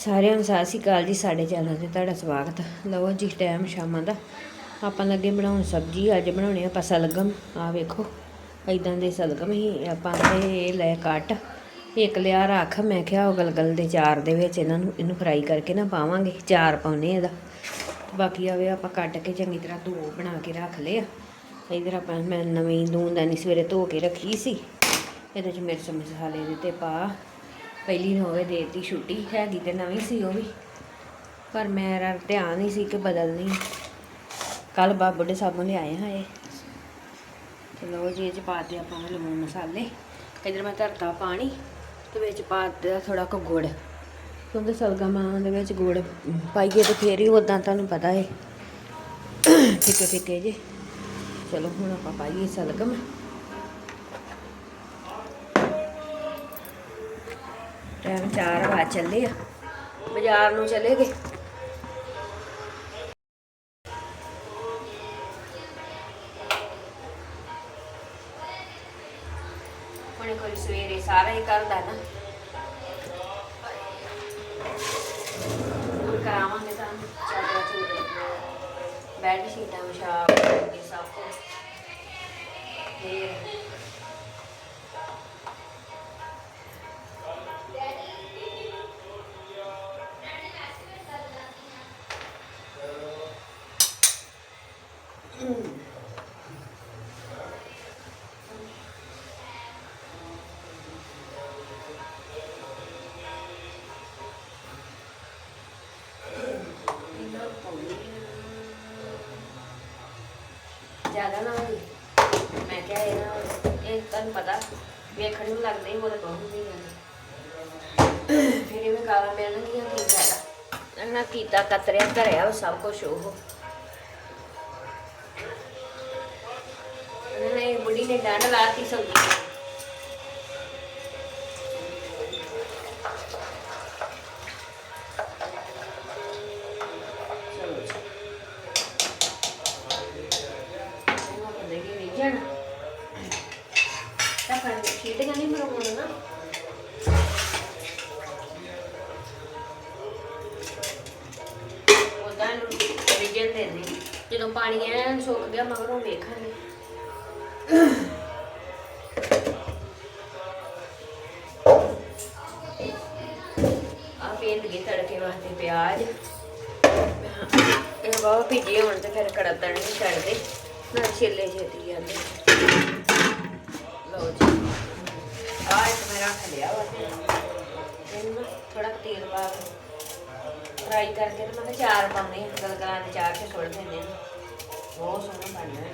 ਸਾਰਿਆਂ ਨੂੰ ਸਤਿ ਸ਼੍ਰੀ ਅਕਾਲ ਜੀ, ਸਾਡੇ ਚੈਨਲ ਤੇ ਤੁਹਾਡਾ ਸਵਾਗਤ। ਲਓ ਜੀ ਟਾਈਮ ਸ਼ਾਮਾਂ ਦਾ। ਆਪਾਂ ਲੱਗੇ ਬਣਾਉਣ ਸਬਜ਼ੀ, ਅੱਜ ਬਣਾਉਣੇ ਆਪਾਂ ਸਲਗਮ ਆ ਵੇਖੋ ਇਦਾਂ ਦੇ ਸਲਗਮ ਹੀ, ਆਪਾਂ ਤੇ ਇਹ ਲੈ ਕੱਟ। ਇੱਕ ਲਿਆ ਰੱਖ, ਮੈਂ ਕਿਹਾ ਉਹ ਗਲਗਲ ਦੇ ਚਾਰ ਦੇ ਵਿੱਚ ਇਹਨਾਂ ਨੂੰ, ਇਹਨੂੰ ਫਰਾਈ ਕਰਕੇ ਨਾ ਪਾਵਾਂਗੇ, ਚਾਰ ਪਾਉਨੇ ਇਹਦਾ। ਬਾਕੀ ਆਵੇ ਆਪਾਂ ਕੱਟ ਕੇ ਚੰਗੀ ਤਰ੍ਹਾਂ ਧੋ ਬਣਾ ਕੇ ਰੱਖ ਲਿਆ। ਇਧਰ ਆਪਾਂ, ਮੈਂ ਨਵੀਂ ਦੂੰਦਾਨੀ ਸਵੇਰੇ ਧੋ ਕੇ ਰੱਖੀ ਸੀ। ਇਹਦੇ ਚ ਮਿਰਚ ਮਸਾਲੇ ਦੇ ਦਿੱਤੇ ਪਾ। ਪਹਿਲੀ ਨੂੰ ਹੋਵੇ ਦੇਤੀ ਛੁੱਟੀ ਹੈਗੀ ਤੇ ਨਵੀਂ ਸੀ ਉਹ ਵੀ। ਪਰ ਮੇਰਾ ਧਿਆਨ ਨਹੀਂ ਸੀ ਕਿ ਬਦਲਣੀ। ਕੱਲ ਬਾ ਬੁੱਢੇ ਸਾਹਿਬੋਂ ਲਿਆਏ ਹਾਂ ਇਹ। ਚਲੋ ਜੀ, ਇਹ ਚ ਪਾ ਦਿਆ ਆਪਾਂ ਲੂਣ ਮਸਾਲੇ। ਇਧਰ ਮੈਂ ਧਰਤਾ ਪਾਣੀ ਤੇ ਵਿੱਚ ਪਾ ਦਿੱਤਾ ਥੋੜਾ ਕੁ ਗੁੜ। ਕਿਉਂਕਿ ਸਲਗਮਾਂ ਦੇ ਵਿੱਚ ਗੁੜ ਪਾਈਏ ਤੇ ਫੇਰ ਹੀ ਉਦਾਂ ਤੁਹਾਨੂੰ ਪਤਾ ਹੈ ਫਿੱਕੇ ਫਿੱਕੇ ਜੇ। ਚਲੋ ਹੁਣ ਆਪਾਂ ਪਾਈਏ ਸਲਗਮ। ਟਾਈਮ 4 ਵਜੇ ਚੱਲੇ ਆ। ਬਾਜ਼ਾਰ ਨੂੰ ਚਲੇ ਗਏ। ਹੁਣ ਕੋਈ ਸਵੇਰੇ ਸਾਰਾ ਹੀ ਕਰਦਾ ਨਾ। ਕਰਾਵਾਂਗੇ ਤਾਂ ਚਾਦਰਾਂ ਚੂੜੇ ਬੈੱਡ ਸ਼ੀਟਾਂ, ਵਿਛਾ ਕੇ ਸਭ ਕੁਝ ਫੇਰ ਜ਼ਿਆਦਾ ਨਾ ਮੈਂ ਕਿਹਾ ਇਹ ਨਾ, ਇਹ ਤੁਹਾਨੂੰ ਪਤਾ, ਵੇਖਣ ਨੂੰ ਲੱਗਦਾ ਹੀ ਉਹਦੇ ਕੋਲ ਨਹੀਂ ਜਾਂਦੇ ਫਿਰ ਇਹ ਕਾਲਾ ਮਿਲਣਗੀਆਂ, ਕੀ ਫਾਇਦਾ? ਇਹਨਾਂ ਕੀਤਾ, ਕਤਰਿਆ ਧਰਿਆ ਉਹ ਸਭ ਕੁਝ ਉਹ। ਇਹਨਾਂ ਨੇ ਬੁੱਢੀ ਨੇ ਡੰਡ ਲਾਤੀ ਸਬਜ਼ੀ ਤਾਂ ਕਰ ਛੀਟੀਆਂ ਨਹੀਂ ਮਰਵਾਉਣਾ ਰਿਜਨ ਦੇ ਦੇ। ਜਦੋਂ ਪਾਣੀ ਐਨ ਸੁੱਕ ਗਿਆ, ਮਗਰੋਂ ਵੇਖਾਂਗੇ। ਆ ਪੇਂਦ ਗਏ ਤੜਕੇ ਵਾਸਤੇ ਪਿਆਜ਼। ਇਹ ਬਾਵਾ ਭਿੱਜੇ ਹੋਣ ਤੇ ਫਿਰ ਕੜਤਣ ਨਹੀਂ ਛੱਡਦੇ ਨਾ ਛਿੱਲੇ ਛੇਤੀ ਜਾਂਦੇ। ਲਓ ਜੀ ਆ ਇੱਕ ਮੈਂ ਰੱਖ ਲਿਆ ਵਾ। ਇਹਨੂੰ ਥੋੜਾ ਤੇਲ ਪਾ ਕੇ ਫਰਾਈ ਕਰਕੇ ਤੇ ਮੈਂ ਚਾਰ ਪਾਉਣੇ ਗਲਗਲਾਂ ਦੇ ਚਾਰ ਚ ਸੁੱਟ ਦਿੰਦੇ ਨੇ ਬਹੁਤ ਸੋਹਣਾ ਬਣਨਾ ਹੈ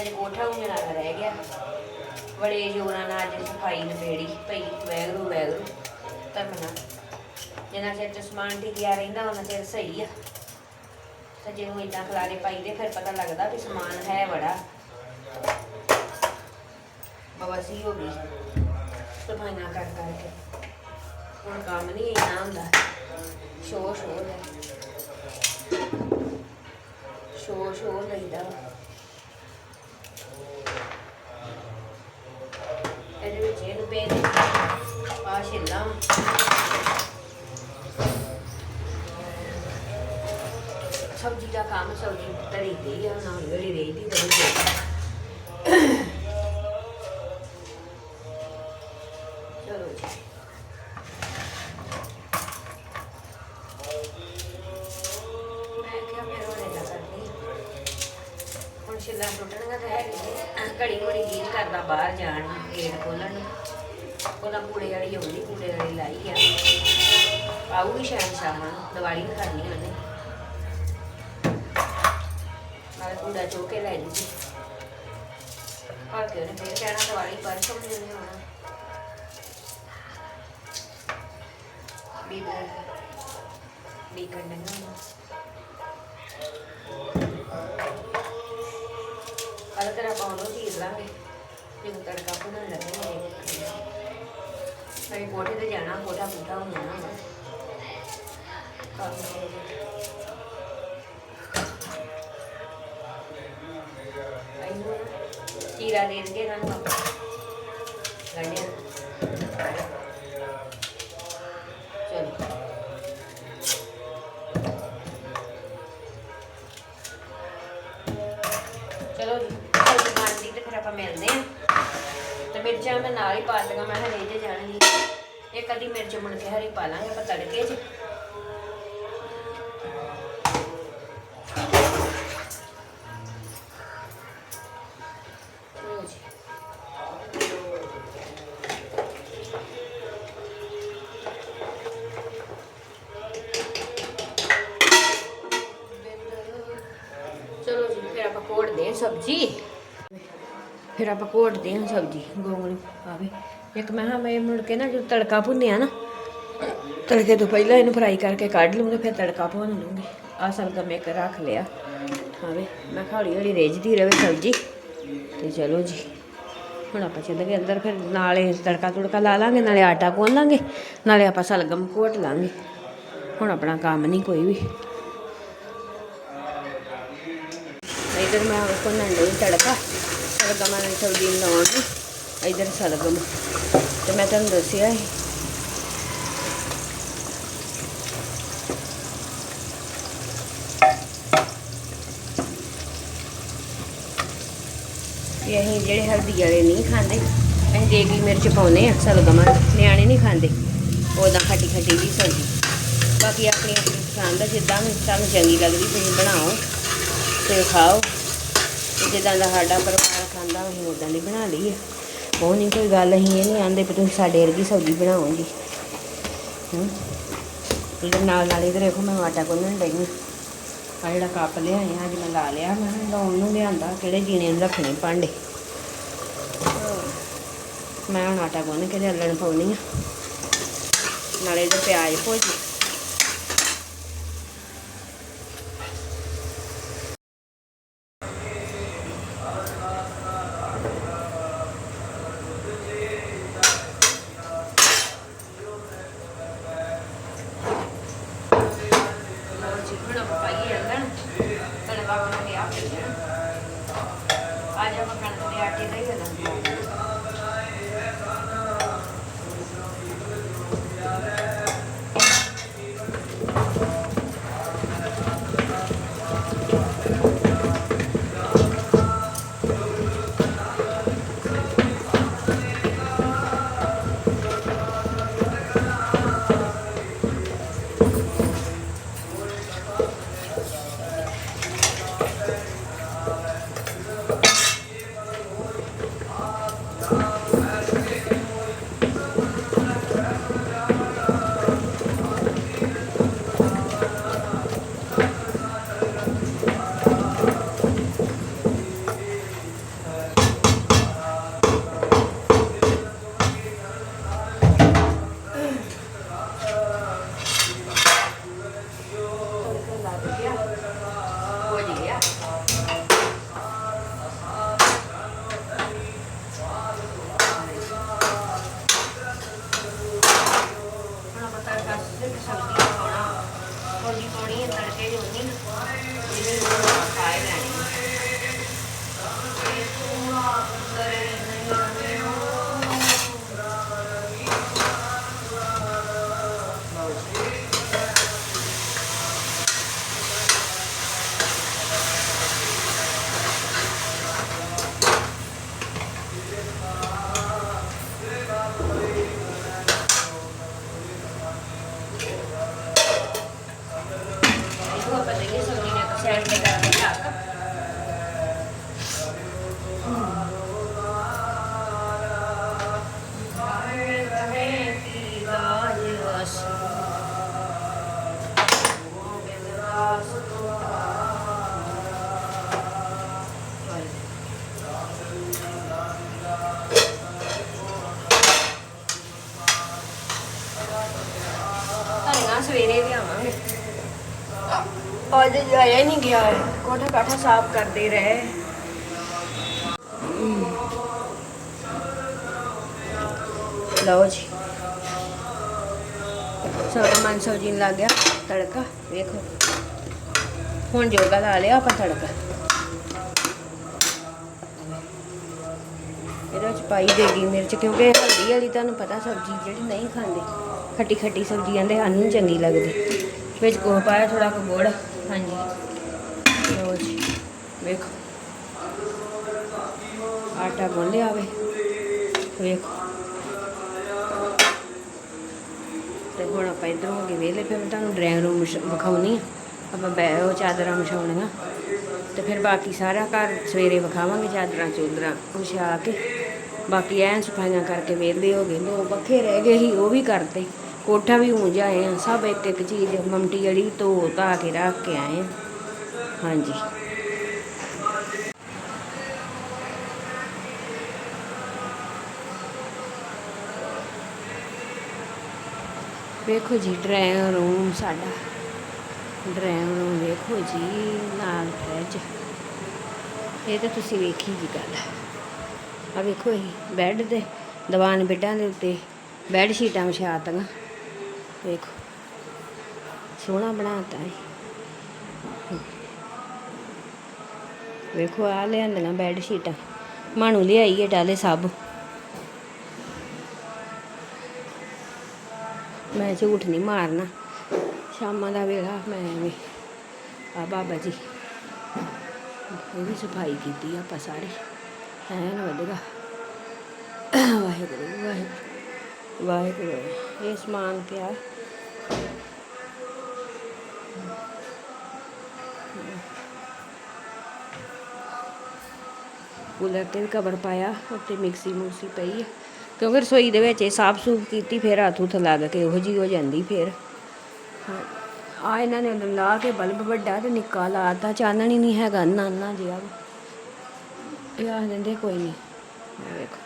ਅਜੇ ਕੋਠਾ ਉਹਨਾਂ ਰਹਿ ਗਿਆ। ਬੜੇ ਜੋਰਾਂ ਨਾਲ ਅੱਜ ਸਫ਼ਾਈ ਨਵੇੜੀ ਪਈ ਵੈਗਰੂ ਵੈਗਰੂ। ਧਰਮਨਾ ਜਿੰਨਾ ਚਿਰ ਚ ਸਮਾਨ ਟਿਕਿਆ ਰਹਿੰਦਾ, ਉਹਨਾਂ ਚਿਰ ਸਹੀ ਆ। ਤੇ ਜਦੋਂ ਇਦਾਂ ਖਲਾਰੇ ਪਾਈਦੇ ਫਿਰ ਪਤਾ ਲੱਗਦਾ ਵੀ ਸਮਾਨ ਹੈ ਬੜਾ। ਬਵਾਸੀ ਹੋ ਗਈ। ਸਫਾਈਆਂ ਕਰ ਕਰਕੇ। ਹੁਣ ਕੰਮ ਨਹੀਂ ਇੰਨਾ ਹੁੰਦਾ। ਸ਼ੋ ਸ਼ੋ ਦਾ ਸ਼ੋ ਸ਼ੋ ਲਈਦਾ। ਇਹਦੇ ਵਿੱਚ ਇਹਨੂੰ ਪੇ ਦੇ ਪਾ ਛਿੱਲਾਂ। ਸਬਜ਼ੀ ਦਾ ਕੰਮ ਸਬਜ਼ੀ ਤਰੀ ਦੀ ਆ ਨਾ ਜਿਹੜੀ ਰਹੀ ਦੀ। ਤਰੀ ਹਾਂ। ਹੁਣ ਤਾਂ ਹੈ ਘੜੀ ਘੜੀ ਗੀਤ ਕਰਦਾ ਬਾਹਰ ਜਾਣ ਨੂੰ, ਗੇਟ ਖੋਲਣ ਨੂੰ। ਉਹਦਾ ਕੂੜੇ ਵਾਲੀ ਆਉਂਦੀ ਕੂੜੇ ਵਾਲੀ ਲਾਈ ਆ। ਆਊਗੀ ਸ਼ਾਇਦ ਸ਼ਾਮਾਂ ਨੂੰ ਦੀਵਾਲੀ ਨੂੰ ਕਰਨੀ ਉਹਨੇ। ਨਾਲ ਕੂੜਾ ਚੁੱਕ ਕੇ ਲੈ ਜੂਗੀ। ਭਾਵੇਂ ਉਹਨੇ ਫੇਰ ਕਹਿਣਾ ਦੀਵਾਲੀ ਪਰਸੋਂ ਨੂੰ ਨਹੀਂ ਆਉਣਾ। ਵੀ ਵੀ ਕਰਨਾ ਨਾ। ਕੱਲ ਤੇਰਾ ਪਾਉਣੋ ਚੀਜ਼ ਲਾਂਗੇ ਜਦੋਂ ਤੜਕਾ ਭੁੰਨਣ ਲੱਗੇ ਮੈਂ ਕੋਠੇ ਤੇ ਜਾਣਾ ਕੋਠਾ ਪਾ ਦਿਆਂ ਮੈਂ ਇੱਕ ਅੱਧੀ ਮਿਰਚ ਮੁਣ ਕੇ ਹਰੀ ਪਾ ਲਾਂਗੇ, ਆਪਾਂ ਤੜਕੇ 'ਚ। ਚਲੋ ਜੀ, ਫਿਰ ਆਪਾਂ ਕੋੜਦੇ ਹਾਂ ਸਬਜ਼ੀ। ਫਿਰ ਆਪਾਂ ਕੋੜਦੇ ਹਾਂ ਸਬਜ਼ੀ। ਗੋਂਗਲੂ, ਆਵੇ। ਇੱਕ ਮੈਂ ਹਾਂ ਮੈਂ ਮੁੜ ਕੇ ਨਾ ਜੋ ਤੜਕਾ ਭੁੰਨਿਆ ਨਾ, ਤੜਕੇ ਤੋਂ ਪਹਿਲਾਂ ਇਹਨੂੰ ਫਰਾਈ ਕਰਕੇ ਕੱਢ ਲੂੰਗੀ ਫਿਰ ਤੜਕਾ ਭੁੰਨ ਲੂੰਗੀ ਆ ਸਲਗਮ ਇੱਕ ਰੱਖ ਲਿਆ। ਆਵੇ ਮੈਂ ਹੌਲੀ ਹੌਲੀ ਰੇਜਦੀ ਰਵੇ ਸਬਜੀ। ਤੇ ਚਲੋ ਜੀ, ਹੁਣ ਆਪਾਂ ਚੱਲਾਂਗੇ ਅੰਦਰ, ਫਿਰ ਨਾਲੇ ਤੜਕਾ ਤੁੜਕਾ ਲਾ ਲਾਂਗੇ, ਨਾਲੇ ਆਟਾ ਕੋਲ ਲਾਂਗੇ, ਨਾਲੇ ਆਪਾਂ ਸਲਗਮ ਕੋਟ ਲਾਂਗੇ। ਹੁਣ ਆਪਣਾ ਕੰਮ ਨਹੀਂ ਕੋਈ ਵੀ। ਇਧਰ ਮੈਂ ਉਸ ਨੂੰ ਨੰਡੇ ਤੜਕਾ, ਸਲਗਮਾਂ ਨਾਲ ਸਬਜ਼ੀ ਲਾਉਂਗੀ ਇਧਰ ਸਲਗਮ ਤੇ ਮੈਂ ਤੁਹਾਨੂੰ ਦੱਸਿਆ ਹੈ ਕਿ ਅਸੀਂ ਜਿਹੜੇ ਹਲਦੀ ਵਾਲੇ ਨਹੀਂ ਖਾਂਦੇ, ਅਸੀਂ ਦੇਗੀ ਮਿਰਚ ਪਾਉਨੇ ਆ ਸਲਗਮ ਨਿਆਣੇ ਨਹੀਂ ਖਾਂਦੇ। ਉਹਦਾ ਖੱਟੀ ਖੱਟੀ ਦੀ ਸਬਜ਼ੀ। ਬਾਕੀ ਆਪਣੀ ਆਪਣੀ ਪਸੰਦ ਜਿੱਦਾਂ ਵੀ ਤੁਹਾਨੂੰ ਚੰਗੀ ਲੱਗਦੀ ਤੁਸੀਂ ਬਣਾਓ ਤੇ ਖਾਓ। ਜਿੱਦਾਂ ਦਾ ਸਾਡਾ ਪਰਿਵਾਰ ਖਾਂਦਾ, ਅਸੀਂ ਉਦਾਂ ਦੀ ਬਣਾ ਲਈਏ। ਉਹ ਨਹੀਂ ਕੋਈ ਗੱਲ ਅਸੀਂ ਇਹ ਨਹੀਂ ਆਂਦੇ ਵੀ ਤੁਸੀਂ ਸਾਡੇ ਵਰਗੀ ਸਬਜ਼ੀ ਬਣਾਓਗੀ। ਹੂੰ? ਇਹਦੇ ਨਾਲ ਨਾਲ ਇਹਦੇ ਦੇਖੋ ਮੈਂ ਆਟਾ ਗੁੰਨਣ ਡਈ ਹਾਂ ਆ ਜਿਹੜਾ ਕੱਪ ਲਿਆਏ ਆ, ਅੱਜ ਮੈਂ ਲਾ ਲਿਆ। ਮੈਂ ਕਿਹਾ ਲਾਉਣ ਨੂੰ ਲਿਆਂਦਾ, ਕਿਹੜੇ ਜੀਣੇ ਨੂੰ ਰੱਖਣੇ ਭਾਂਡੇ? ਮੈਂ ਹੁਣ ਆਟਾ ਗੁੰਨ ਕੇ ਤੇ ਅੱਲਣ ਪਾਉਣੀ ਆ। ਨਾਲੇ ਇਹਦੇ ਪਿਆਜ਼ ਭੁੱਜ ਅੱਜ ਜਾਇਆ ਹੀ ਨਹੀਂ ਗਿਆ ਕੋਠਾ ਕਾਠਾ ਸਾਫ਼ ਕਰਦੇ ਰਹੇ। ਲਓ ਜੀ। ਸਾਡਾ ਮਨ ਸਬਜ਼ੀ ਲੱਗ ਗਿਆ ਤੜਕਾ, ਵੇਖੋ। ਹੁਣ ਜੋਗਾ ਲਾ ਲਿਆ ਆਪਾਂ ਤੜਕਾ। ਇਹਦੇ ਵਿੱਚ ਪਾਈ ਦੇਗੀ ਮਿਰਚ, ਕਿਉਂਕਿ ਇਹ ਹਲਦੀ ਵਾਲੀ ਤੁਹਾਨੂੰ ਪਤਾ ਸਬਜ਼ੀ ਜਿਹੜੀ ਨਹੀਂ ਖਾਂਦੇ। ਖੱਟੀ ਖੱਟੀ ਸਬਜ਼ੀ ਆਂਦੇ, ਸਾਨੂੰ ਨੀ ਚੰਗੀ ਲੱਗਦੀ। ਵਿੱਚ ਕੋ ਪਾਇਆ ਥੋੜਾ ਕੁ ਗੁੜ। ਵੇਖੋ। ਆਟਾ ਗੁੰਨ ਲਿਆ ਫਿਰ ਤੁਹਾਨੂੰ ਡਰਾਇੰਗ ਵਿਖਾਉਣੀ ਆਪਾਂ ਬੈ ਉਹ ਚਾਦਰਾਂ ਵਿਛਾਉਣੀਆਂ। ਤੇ ਫਿਰ ਬਾਕੀ ਸਾਰਾ ਘਰ ਸਵੇਰੇ ਵਿਖਾਵਾਂਗੇ ਚਾਦਰਾਂ ਚੋਦਰਾਂ ਵਿਛਾ ਕੇ। ਬਾਕੀ ਐਨ ਸਫਾਈਆਂ ਕਰਕੇ ਵੇਲੇ ਹੋ ਗਏ ਦੋ ਪੱਖੇ ਰਹਿ ਗਏ ਸੀ, ਉਹ ਵੀ ਕਰਦੇ ਕਰਤੇ ਕੋਠਾ ਵੀ ਉਂਝ ਆਏ ਆ, ਸਭ ਇੱਕ ਇੱਕ ਚੀਜ਼ ਮਮਟੀ ਜਿਹੜੀ ਧੋ ਧਾ ਕੇ ਰੱਖ ਕੇ ਆਏ ਆ। ਹਾਂਜੀ। ਵੇਖੋ ਜੀ ਡਰਾਇੰਗ ਰੂਮ ਸਾਡਾ। ਡਰਾਇੰਗ ਰੂਮ ਵੇਖੋ ਜੀ, ਨਾਲ ਫ੍ਰਿਜ ਇਹ ਤਾਂ ਤੁਸੀਂ ਵੇਖੀ ਜੀ ਗੱਲ। ਆ ਵੇਖੋ ਇਹ ਬੈੱਡ ਦੇ, ਦੀਵਾਨ ਬੈੱਡਾਂ ਦੇ ਉੱਤੇ ਬੈੱਡ ਸ਼ੀਟਾਂ ਵਿਛਾਤੀਆਂ ਵੇਖੋ ਸੋਹਣਾ ਬਣਾਤਾ ਹੈ ਵੇਖੋ ਆ ਲਿਆਂਦੀਆਂ ਬੈੱਡ ਸ਼ੀਟਾਂ ਮਾਣੂ ਲਿਆਈ ਹੈ ਡਾਲੇ ਸਭ। ਮੈਂ ਝੂਠ ਨਹੀਂ ਮਾਰਨਾ। ਸ਼ਾਮਾਂ ਦਾ ਵੇਲਾ ਮੈਂ ਵੀ। ਆ ਬਾਬਾ ਜੀ ਇਹਦੀ ਸਫ਼ਾਈ ਕੀਤੀ ਆਪਾਂ ਸਾਰੇ। ਐਨ ਵਧਗਾ ਵਾਹਿਗੁਰੂ ਵਾਹਿਗੁਰੂ। ਵਾਹਿਗੁਰੂ, ਇਹ ਸਮਾਨ ਪਿਆ। ਕੂਲਰ ਤੇ ਵੀ ਕਵਰ ਪਾਇਆ ਉੱਤੇ ਮਿਕਸੀ ਮੂਸੀ ਪਈ ਹੈ ਕਿਉਂਕਿ ਰਸੋਈ ਦੇ ਵਿੱਚ ਇਹ ਸਾਫ਼ ਸੂਫ ਕੀਤੀ, ਫਿਰ ਹੱਥ ਹੁੱਥ ਲੱਗ ਕੇ ਉਹੋ ਜੀ ਹੋ ਜਾਂਦੀ ਫਿਰ। ਆ ਇਹਨਾਂ ਨੇ ਲਾ ਕੇ ਬਲਬ ਵੱਡਾ ਤੇ ਨਿੱਕਾ ਲਾਤਾ ਚਾਨਣ ਹੀ ਨਹੀਂ ਹੈਗਾ, ਨਾਨਾ ਜਿਹਾ। ਇਹ ਆਖ ਦਿੰਦੇ ਕੋਈ ਨਹੀਂ ਇਹ ਵੇਖੋ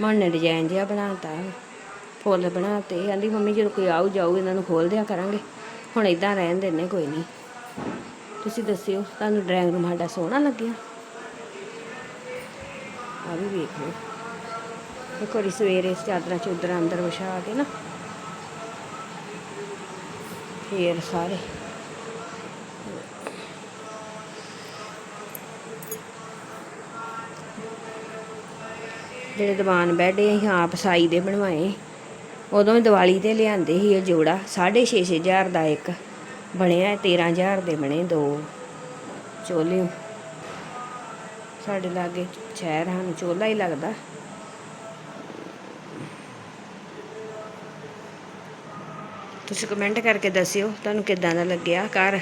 ਮਨ ਨੇ ਡਿਜ਼ਾਈਨ ਜਿਹਾ ਬਣਾਤਾ ਫੁੱਲ ਬਣਾਤੇ ਕਹਿੰਦੀ, ਮੰਮੀ ਜਦੋਂ ਕੋਈ ਆਊ, ਜਾਊ, ਇਹਨਾਂ ਨੂੰ ਖੋਲ ਦਿਆ ਕਰਾਂਗੇ। ਹੁਣ ਇਦਾਂ ਰਹਿਣ ਦਿੰਨੇ ਕੋਈ ਨਹੀਂ। ਤੁਸੀਂ ਦੱਸਿਓ, ਤੁਹਾਨੂੰ ਡਰਾਇੰਗ ਰੂਮ ਸਾਡਾ ਸੋਹਣਾ ਲੱਗਿਆ? ਆ ਵੀ ਵੇਖ ਲਓ। ਇੱਕ ਵਾਰੀ ਸਵੇਰੇ ਚਾਦਰਾਂ ਚੁਦਰਾਂ ਅੰਦਰ ਵਿਛਾ ਕੇ ਨਾ, ਫੇਰ ਸਾਰੇ। ਜਿਹੜੇ ਦੀਵਾਨ ਬੈੱਡ ਅਸੀਂ ਆਪ ਸਾਈ ਦੇ ਬਣਵਾਏ। ਉਦੋਂ ਦੀਵਾਲੀ ਤੇ ਲਿਆਂਦੇ ਸੀ ਇਹ ਜੋੜਾ। 6.5 ਹਜ਼ਾਰ ਦਾ ਇੱਕ ਬਣਿਆ 13000 ਦੇ ਬਣੇ ਦੋ। ਚੋਲੇ ਸਾਡੇ ਲਾਗੇ ਸ਼ਹਿਰ ਸਾਨੂੰ ਚੋਲਾ ਹੀ ਲੱਗਦਾ। ਤੁਸੀਂ ਕਮੈਂਟ ਕਰਕੇ ਦੱਸਿਓ ਤੁਹਾਨੂੰ ਕਿੱਦਾਂ ਦਾ ਲੱਗਿਆ ਘਰ?